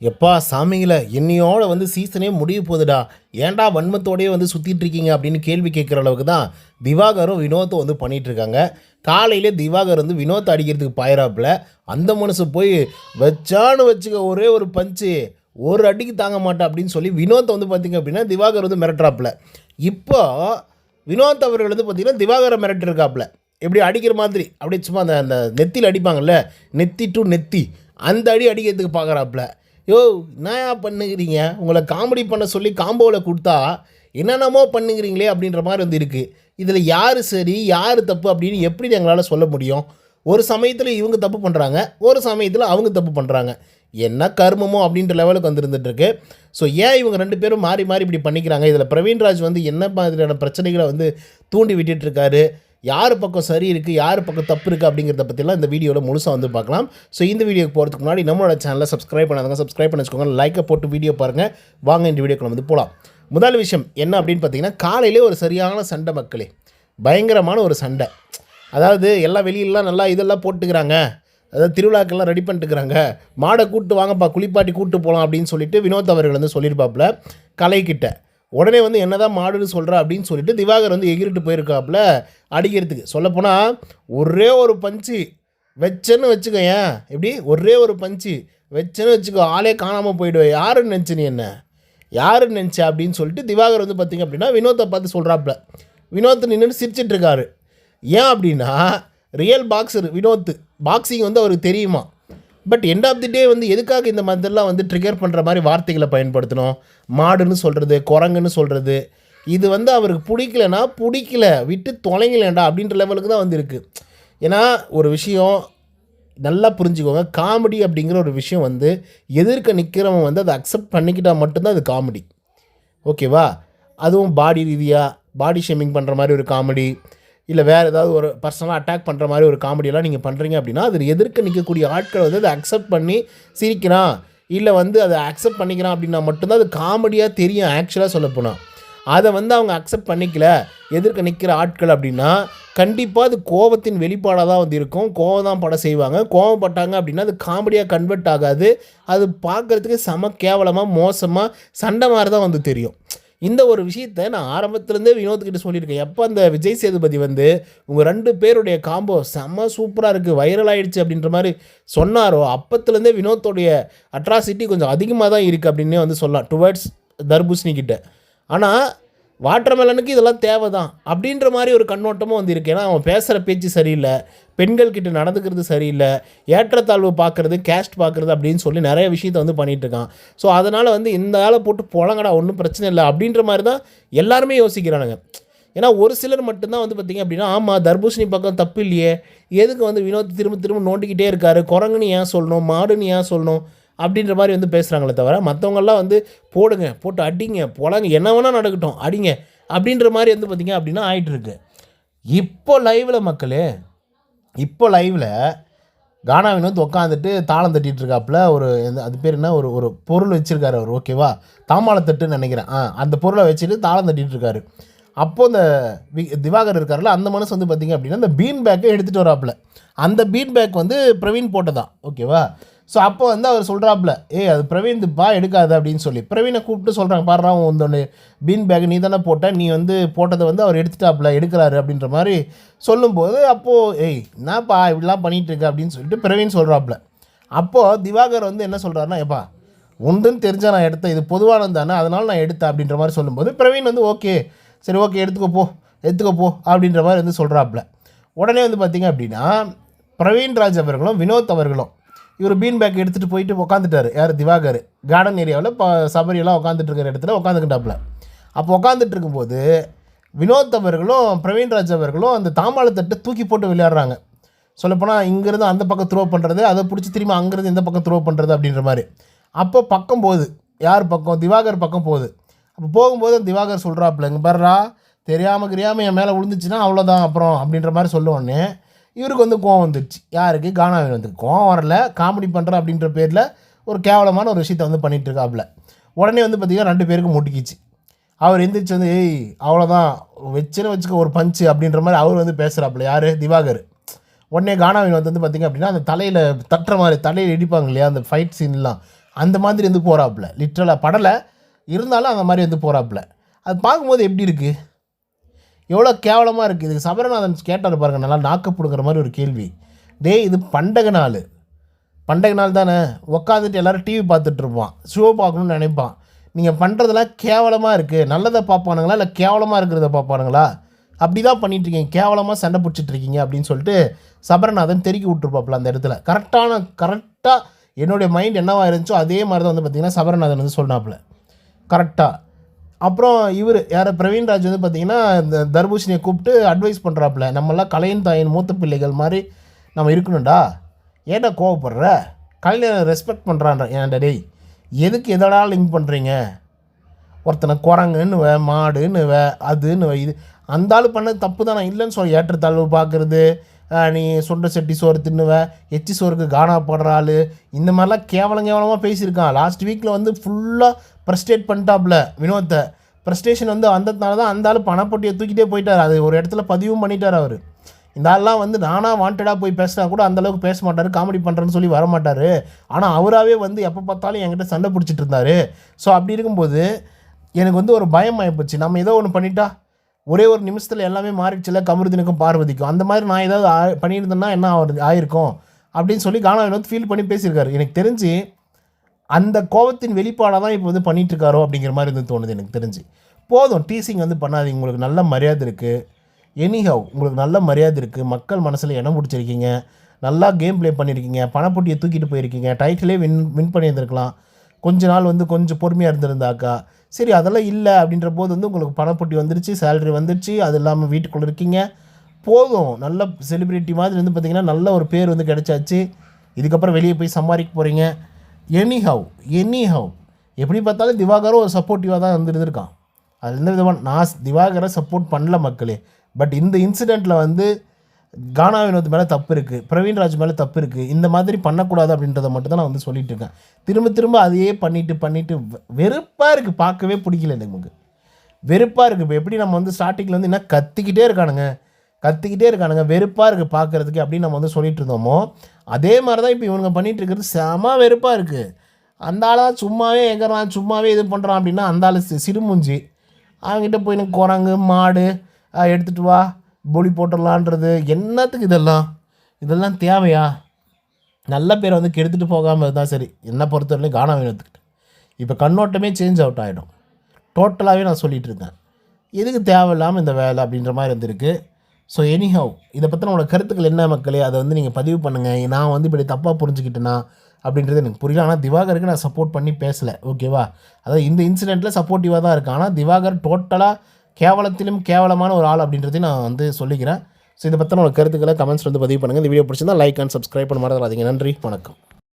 எப்பா சாமிங்கள என்னையோட வந்து சீசனே முடிய போகுதுடா. ஏன்டா வன்மத்தோடயே வந்து சுற்றிட்டு இருக்கீங்க அப்படின்னு கேள்வி கேட்குற அளவுக்கு தான் திவாகரும் வினோத்தும் வந்து பண்ணிகிட்ருக்காங்க காலையிலே திவாகர் வந்து வினோத்தை அடிக்கிறதுக்கு பாயிறாப்புல அந்த மனுஷன் போய் வச்சான்னு வச்சுக்க ஒரே ஒரு பஞ்சு ஒரு அடிக்கு தாங்க மாட்டேன் அப்படின்னு சொல்லி வினோத்தை வந்து பார்த்திங்க அப்படின்னா திவாகர் வந்து மிரட்டுறாப்புல. இப்போ வினோத் அவர்கள் வந்து பார்த்தீங்கன்னா திவாகரை மிரட்டிருக்காப்புல. எப்படி அடிக்கிற மாதிரி. அப்படியே சும்மா அந்த அந்த நெத்தியில் அடிப்பாங்கல்ல. நெத்தி டு நெத்தி. அந்த அடி அடிக்கிறதுக்கு பார்க்குறாப்புல யோ என்னயா பண்ணுகிறீங்க? உங்களை காமெடி பண்ண சொல்லி காம்போவில் கொடுத்தா என்னென்னமோ பண்ணுங்கிறீங்களே அப்படின்ற மாதிரி வந்து இருக்குது இதில் யார் சரி யார் தப்பு அப்படின்னு எப்படி எங்களால் சொல்ல முடியும்? ஒரு சமயத்தில் இவங்க தப்பு பண்ணுறாங்க ஒரு சமயத்தில் அவங்க தப்பு பண்ணுறாங்க என்ன கர்மமோ அப்படின்ற லெவலுக்கு வந்துருந்துட்டுருக்கு ஸோ ஏன் இவங்க ரெண்டு பேரும் மாறி மாறி இப்படி பண்ணிக்கிறாங்க? இதில் பிரவீன்ராஜ் வந்து என்ன மாதிரியான பிரச்சனைகளை வந்து தூண்டி விட்டுட்டுருக்காரு யார் பக்கம் சரி இருக்குது யார் பக்கம் தப்பு இருக்குது அப்படிங்கிறத பற்றிலாம் இந்த வீடியோவில் முழுசாக வந்து பார்க்கலாம். ஸோ இந்த வீடியோக்கு போகிறதுக்கு முன்னாடி நம்மளோட சேனலை சப்ஸ்கிரைப் பண்ணாதவங்க சப்ஸ்கிரைப் பண்ணி வச்சுக்கோங்க. லைக்கை போட்டு வீடியோ பாருங்கள் வாங்க இந்த வீடியோக்குள்ள வந்து போகலாம் முதல் விஷயம் என்ன அப்படின்னு பார்த்தீங்கன்னா காலையிலே ஒரு சரியான சண்டை மக்களே. பயங்கரமான ஒரு சண்டை. அதாவது எல்லாம் வெளியிலலாம் நல்லா இதெல்லாம் போட்டுக்கிறாங்க. அதாவது திருவிழாக்கெல்லாம் ரெடி பண்ணிட்டுக்கிறாங்க. மாடை கூட்டு வாங்கப்பா குளிப்பாட்டி கூப்பிட்டு போகலாம் அப்படின்னு சொல்லிட்டு வினோத் அவர்கள் வந்து சொல்லியிருப்பாப்புல கலைக்கிட்ட உடனே வந்து என்னதான் மாடுன்னு சொல்கிறா அப்படின்னு சொல்லிட்டு திவாகர் வந்து எகிரிட்டு போயிருக்காப்புல அடிக்கிறதுக்கு. சொல்லப்போனால் ஒரே ஒரு பஞ்சு வச்சேன்னு வச்சுக்கோயேன். எப்படி? ஒரே ஒரு பஞ்சு வச்சேன்னு வச்சுக்கோ ஆளே காணாமல் போயிடுவேன் யாருன்னு நினச்சி நீ என்ன? யாருன்னு நினச்ச அப்படின்னு சொல்லிட்டு திவாகர் வந்து பார்த்திங்க அப்படின்னா வினோத்தை பார்த்து சொல்கிறாப்புல வினோத் நின்று சிரிச்சிட்ருக்காரு ஏன் அப்படின்னா ரியல் பாக்ஸர் வினோத் பாக்ஸிங் வந்து அவருக்கு தெரியுமா? But end of the day வந்து எதுக்காக இந்த மாதிரிலாம் வந்து ட்ரிகர் பண்ணுற மாதிரி வார்த்தைகளை பயன்படுத்தணும்? மாடுன்னு சொல்கிறது குரங்குன்னு சொல்கிறது இது வந்து அவருக்கு பிடிக்கலனா பிடிக்கல விட்டு தொலைங்கலேண்டா அப்படின்ற லெவலுக்கு தான் வந்து இருக்குது ஏன்னா ஒரு விஷயம் நல்லா புரிஞ்சுக்கோங்க காமெடி அப்படிங்கிற ஒரு விஷயம் வந்து எதிர்க்க நிற்கிறவன் வந்து அதை அக்செப்ட் பண்ணிக்கிட்டால் மட்டும்தான் அது காமெடி ஓகேவா அதுவும் பாடி ரீதியாக பாடி ஷேமிங் பண்ணுற மாதிரி ஒரு காமெடி இல்லை வேறு ஏதாவது ஒரு பர்சனலாக அட்டாக் பண்ணுற மாதிரி ஒரு காமெடியெல்லாம் நீங்கள் பண்ணுறீங்க அப்படின்னா அது எதிர்க்க நிற்கக்கூடிய ஆட்கள் வந்து அதை அக்செப்ட் பண்ணி சிரிக்கிறான். இல்லை வந்து அதை அக்செப்ட் பண்ணிக்கிறான் அப்படின்னா மட்டும்தான் அது காமெடியாக தெரியும் ஆக்சுவலாக சொல்லப்போனால் அதை வந்து அவங்க அக்செப்ட் பண்ணிக்கல எதிர்க்க நிற்கிற ஆட்கள் அப்படின்னா கண்டிப்பாக அது கோபத்தின் வெளிப்பாடாக தான் வந்து இருக்கும். கோவம் தான் படம் செய்வாங்க. கோவப்பட்டாங்க அப்படின்னா அது காமெடியாக கன்வெர்ட் ஆகாது. அது பார்க்குறதுக்கு செம கேவலமாக மோசமாக சண்டை மாதிரி தான் வந்து தெரியும். இந்த ஒரு விஷயத்த நான் ஆரம்பத்துலேருந்தே வினோத்கிட்ட சொல்லியிருக்கேன். எப்போ அந்த விஜய் சேதுபதி வந்து உங்கள் ரெண்டு பேருடைய காம்போ செம்ம சூப்பராக இருக்குது வைரல் ஆயிடுச்சு அப்படின்ற மாதிரி சொன்னாரோ அப்பத்துலேருந்தே வினோத்தோடைய அட்ராசிட்டி கொஞ்சம் அதிகமாக தான் இருக்குது அப்படின்னே வந்து சொல்லலாம். டுவர்ட்ஸ் தர்பூசணி கிட்ட ஆனால் வாட்டர்மெலனுக்கு இதெல்லாம் தேவை தான் அப்படின்ற மாதிரி ஒரு கண்ணோட்டமும் வந்து இருக்கு ஏன்னா அவன் பேசுகிற பேச்சு சரியில்லை பெண்கள் கிட்ட நடந்துக்கிறது சரியில்லை ஏற்றத்தாழ்வு பார்க்குறது கேஸ்ட் பார்க்குறது அப்படின்னு சொல்லி நிறைய விஷயத்த வந்து பண்ணிகிட்ருக்கான் இருக்கான். ஸோ அதனால் வந்து இந்த ஆளை போட்டு புழங்கடா ஒன்றும் பிரச்சனை இல்லை அப்படின்ற மாதிரி தான் எல்லாருமே யோசிக்கிறானுங்க. ஏன்னா ஒரு சிலர் மட்டும்தான் வந்து பார்த்திங்க அப்படின்னா ஆமாம் தர்பூசணி பக்கம் தப்பு இல்லையே எதுக்கு வந்து வினோத் திரும்ப திரும்ப நோண்டிக்கிட்டே இருக்காரு குரங்குன்னு ஏன் சொல்லணும் மாடுன்னு ஏன் சொல்லணும் அப்படின்ற மாதிரி வந்து பேசுகிறாங்களே தவிர மற்றவங்கெல்லாம் வந்து போடுங்க போட்டு அடிங்க போலாங்க என்ன வேணால் நடக்கட்டும் அடிங்க அப்படின்ற மாதிரி வந்து பார்த்திங்க அப்படின்னா ஆயிட்டுருக்கு. இப்போ லைவில் மக்களே இப்போ லைவில் கானா வினோத் உட்காந்துட்டு தாளம் தட்டிட்டு இருக்காப்புல ஒரு எந்த- அது பேர் என்ன ஒரு ஒரு பொருள் வச்சுருக்காரு அவர் ஓகேவா தாமாளத்தட்டுன்னு நினைக்கிறேன். ஆ அந்த பொருளை வச்சுட்டு தாளம் தட்டிட்டு இருக்காரு. அப்போ இந்த வி- திவாகர் இருக்கார்ல அந்த மனசு வந்து பார்த்திங்க அப்படின்னா அந்த பீன் பேக்கை எடுத்துகிட்டு வராப்புல. அந்த பீன் பேக் வந்து பிரவீன் போட்டதான் ஓகேவா ஸோ அப்போ வந்து அவர் சொல்கிறாப்புல ஏய் அது பிரவீன் பா எடுக்காது அப்படின்னு சொல்லி. பிரவீனை கூப்பிட்டு சொல்கிறாங்க பாடுறா உன் பீன் பேக் நீ தானே போட்ட நீ வந்து போட்டதை வந்து அவர் எடுத்துட்டாப்புல எடுக்கிறாரு அப்படின்ற மாதிரி சொல்லும்போது அப்போது ஏய் என்னப்பா இப்படிலாம் பண்ணிகிட்ருக்க அப்படின்னு சொல்லிட்டு பிரவீன் சொல்கிறாப்புல அப்போது திவாகர் வந்து என்ன சொல்கிறாருன்னா எப்பா ஒன்றுன்னு தெரிஞ்சால் நான் எடுத்தேன் இது பொதுவானது தானே அதனால் நான் எடுத்தேன் அப்படின்ற மாதிரி சொல்லும்போது பிரவீன் வந்து ஓகே சரி ஓகே எடுத்துக்கோ போ எடுத்துக்கோ போ அப்படின்ற மாதிரி வந்து சொல்கிறாப்புல உடனே வந்து பார்த்தீங்க அப்படின்னா பிரவீன் ராஜ் அவர்களும் வினோத் அவர்களும் இவர் பீன் பேக் எடுத்துகிட்டு போயிட்டு உட்காந்துட்டாரு யார்? திவாகர். கார்டன் ஏரியாவில் இப்போ சபரியெல்லாம் உட்காந்துட்டு இருக்கிற இடத்துல உட்காந்துக்கிட்டாப்புல அப்போ உட்காந்துட்டு இருக்கும்போது வினோத் அவர்களும் பிரவீன் ராஜ் அவர்களும் அந்த தாம்பாளத்தட்டை தூக்கி போட்டு விளையாடுறாங்க. சொல்லப்போனால் இங்கேருந்து அந்த பக்கம் த்ரோ பண்ணுறது அதை பிடிச்சி திரும்பி அங்கேருந்து இந்த பக்கம் த்ரோ பண்ணுறது அப்படின்ற மாதிரி. அப்போ பக்கம் போகுது. யார் பக்கம்? திவாகர் பக்கம் போகுது. அப்போ போகும்போது அந்த திவாகர் சொல்கிறாப்புல இங்கே பாருடா தெரியாமல் கிரியாமல் என் மேலே விழுந்துச்சுன்னா அவ்வளோதான் அப்புறம் அப்படின்ற மாதிரி சொல்லுவோன்னே இவருக்கு வந்து கோவம் வந்துடுச்சு யாருக்கு? கானாவின் வந்து கோவம் வரல. காமெடி பண்ணுற அப்படின்ற பேரில் ஒரு கேவலமான ஒரு விஷயத்தை வந்து பண்ணிகிட்ருக்காப்புல உடனே வந்து பார்த்திங்கன்னா ரெண்டு பேருக்கும் முட்டிக்கிச்சு. அவர் எந்திரிச்சு வந்து ஏய் அவ்வளோதான் வச்சுன்னு வச்சுக்க ஒரு பஞ்சு அப்படின்ற மாதிரி அவர் வந்து பேசுகிறாப்புல யார்? திவாகர். உடனே கானாவின் வந்து பார்த்திங்க அப்படின்னா அந்த தலையில் தட்டுற மாதிரி தலையில் இடிப்பாங்க இல்லையா அந்த ஃபைட் சீன்லாம் அந்த மாதிரி வந்து போகிறாப்புல லிட்ரலாக படலை. இருந்தாலும் அந்த மாதிரி வந்து போகிறாப்புல அது பார்க்கும்போது எப்படி இருக்குது எவ்வளோ கேவலமாக இருக்குது இதுக்கு சபரநாதன் கேட்டார் பாருங்க நல்லா நாக்கப்படுங்கிற மாதிரி ஒரு கேள்வி. டேய் இது பண்டக நாள். பண்டக நாள் தானே? உக்காந்துட்டு எல்லோரும் டிவி பார்த்துட்ருப்பான் ஷோ பார்க்கணும்னு நினைப்பான். நீங்கள் பண்ணுறதெல்லாம் கேவலமாக இருக்குது நல்லதை பார்ப்பானுங்களா? இல்லை கேவலமாக இருக்கிறத பார்ப்பானுங்களா? அப்படி தான் பண்ணிட்டு கேவலமாக சண்டை பிடிச்சிட்டு இருக்கீங்க அப்படின்னு சொல்லிட்டு சபரநாதன் தெருக்கி விட்டுருப்பாப்புல அந்த இடத்துல. கரெக்டான கரெக்டாக என்னுடைய மைண்ட் என்னவாக இருந்துச்சோ அதே மாதிரி தான் வந்து பார்த்திங்கன்னா சபரநாதன் வந்து சொன்னாப்புல. கரெக்டாக அப்புறம் இவர் யார் பிரவீன்ராஜ் வந்து பார்த்திங்கன்னா இந்த தர்பூசணியை கூப்பிட்டு அட்வைஸ் பண்ணுறாப்புல நம்மளாம் கலையின் தாயின் மூத்த பிள்ளைகள் மாதிரி நம்ம இருக்கணும்டா. ஏன்டா கோவப்படுற? கலைஞர் ரெஸ்பெக்ட் பண்ணுறான்ற ஏன்டா டேய் எதுக்கு எதடா லிங்க் பண்ணுறீங்க ஒருத்தனை குரங்குன்னு வே மாடுன்னு வே அதுன்னு இது. அந்த ஆள் பண்ண தப்பு தான் நான் இல்லைன்னு சொல்ல. ஏற்றத்தாழ்வு பார்க்குறது நீ சுண்ட செட்டி சோறு தின்னுவ எச்சி சோறுக்கு கானா போடுற ஆள். இந்த மாதிரிலாம் கேவலம் கேவலமாக பேசியிருக்கான். லாஸ்ட் வீக்கில் வந்து ஃபுல்லாக ப்ரெஸ்டேட் பண்ணிட்டாப்புல வினோத்தை. ப்ரெஸ்டேஷன் வந்து வந்ததுனால தான் அந்த ஆள் பணப்பொட்டியை தூக்கிட்டே போயிட்டார். அது ஒரு இடத்துல பதிவும் பண்ணிட்டார் அவர். இந்த ஆள்லாம் வந்து நானாக வாண்டடாக போய் பேசினா கூட அந்த அளவுக்கு பேச மாட்டார் காமெடி பண்ணுறேன்னு சொல்லி வர மாட்டார். ஆனால் அவராகவே வந்து எப்போ பார்த்தாலும் என்கிட்ட சண்டை பிடிச்சிட்டு இருந்தார். ஸோ அப்படி இருக்கும்போது எனக்கு வந்து ஒரு பயம் ஆகிப்போச்சு நம்ம ஏதோ ஒன்று பண்ணிட்டா? ஒரே ஒரு நிமிஷத்தில் எல்லாமே மாறிடுச்சுல கமருதினுக்கும் பார்வதிக்கும். அந்த மாதிரி நான் ஏதாவது ஆ- பண்ணியிருந்தேன்னா என்ன ஆகிறது ஆயிருக்கும்? அப்படின்னு சொல்லி கானா வினோத் ஃபீல் பண்ணி பேசியிருக்காரு. எனக்கு தெரிஞ்சு அந்த கோபத்தின் வெளிப்பாடாக தான் இப்போ வந்து பண்ணிகிட்ருக்காரோ இருக்காரோ அப்படிங்கிற மாதிரி வந்து தோணுது எனக்கு தெரிஞ்சு. போதும் டீசிங் வந்து பண்ணாதீங்க. உங்களுக்கு நல்ல மரியாதை இருக்குது எனிஹவ் உங்களுக்கு நல்ல மரியாதை இருக்குது மக்கள் மனசில் இடம் பிடிச்சிருக்கீங்க. நல்லா கேம் ப்ளே பண்ணியிருக்கீங்க பணப்பொட்டியை தூக்கிட்டு போயிருக்கீங்க. டைட்டிலே வின் வின் பண்ணியிருந்திருக்கலாம். கொஞ்ச நாள் வந்து கொஞ்சம் பொறுமையாக இருந்திருந்தாக்கா. சரி அதெல்லாம் இல்லை அப்படின்ற போது வந்து உங்களுக்கு பணப்பொட்டி வந்துருச்சு சேலரி வந்துருச்சு அது இல்லாமல் வீட்டுக்குள்ளே இருக்கீங்க. போதும். நல்ல செலிப்ரிட்டி மாதிரி வந்து பார்த்திங்கன்னா நல்ல ஒரு பேர் வந்து கிடைச்சாச்சு. இதுக்கப்புறம் வெளியே போய் சம்பாதிக்க போகிறீங்க எனி ஹவ் எனி ஹவ் எப்படி பார்த்தாலும் திவாகரும் ஒரு சப்போர்ட்டிவாக தான் வந்து இருந்திருக்கான். அது எந்த விதமான நான் திவாகரை சப்போர்ட் பண்ணல மக்களே. பட் இந்த இன்சிடெண்ட்டில் வந்து கானா வினோத் மேலே தப்பு இருக்குது பிரவீன்ராஜ் மேலே தப்பு இருக்குது இந்த மாதிரி பண்ணக்கூடாது அப்படின்றத மட்டும் தான் நான் வந்து சொல்லிட்டு இருக்கேன். திரும்ப திரும்ப அதையே பண்ணிட்டு பண்ணிட்டு வெறுப்பாக இருக்குது பார்க்கவே பிடிக்கல எனக்கு. வெறுப்பாக இருக்குது இப்போ எப்படி நம்ம வந்து ஸ்டார்டிங்கில் வந்து என்ன கத்திக்கிட்டே இருக்கானுங்க? கத்திக்கிட்டே இருக்கானுங்க வெறுப்பாக இருக்குது பார்க்குறதுக்கு அப்படின்னு நம்ம வந்து சொல்லிட்டு இருந்தோமோ அதே மாதிரி தான் இப்போ இவனுங்க பண்ணிகிட்டு இருக்கிறது செம வெறுப்பாக இருக்குது அந்த ஆளாக சும்மாவே எங்கறான் சும்மாவே இது பண்ணுறான் அப்படின்னா அந்த ஆள் சி- சிடுமூஞ்சி அவங்ககிட்ட போய் எனக்கு குரங்கு மாடு எடுத்துகிட்டு வா பொலி போட்டுடலான்றது. என்னத்துக்கு இதெல்லாம்? இதெல்லாம் தேவையா? நல்ல பேரை வந்து கெடுத்துட்டு போகாமல் இருந்தால் சரி. என்னை பொறுத்தவரையிலும் கானா வினோத்துக்கிட்ட இப்போ கண்ணோட்டமே சேஞ்ச் அவுட் ஆகிடும் டோட்டலாகவே நான் சொல்லிகிட்டு இருக்கேன். எதுக்கு தேவையில்லாமல் இந்த வேலை அப்படின்ற மாதிரி இருந்திருக்கு ஸோ எனிஹவ் இதை பற்றின உங்களோட கருத்துக்கள் என்ன மக்களே? அதை வந்து நீங்கள் பதிவு பண்ணுங்கள் நான் வந்து இப்படி தப்பாக புரிஞ்சுக்கிட்டேனா அப்படின்றது எனக்கு புரியல. ஆனால் திவாகருக்கு நான் சப்போர்ட் பண்ணி பேசலை. ஓகேவா அதாவது இந்த இன்சிடெண்ட்டில் சப்போர்ட்டிவாக தான் இருக்கேன். ஆனால் திவாகர் டோட்டலாக கேவலத்திலும் கேவலமான ஒரு ஆள் அப்படின்றதையும் நான் வந்து சொல்லிக்கிறேன். ஸோ இதை பற்றின உங்களோட கருத்துக்களை கமெண்ட்ஸ் வந்து பதிவு பண்ணுங்கள் இந்த வீடியோ பிடிச்சிருந்தா லைக் அண்ட் சப்ஸ்கிரைப் பண்ண மாதிரி நன்றி. வணக்கம்.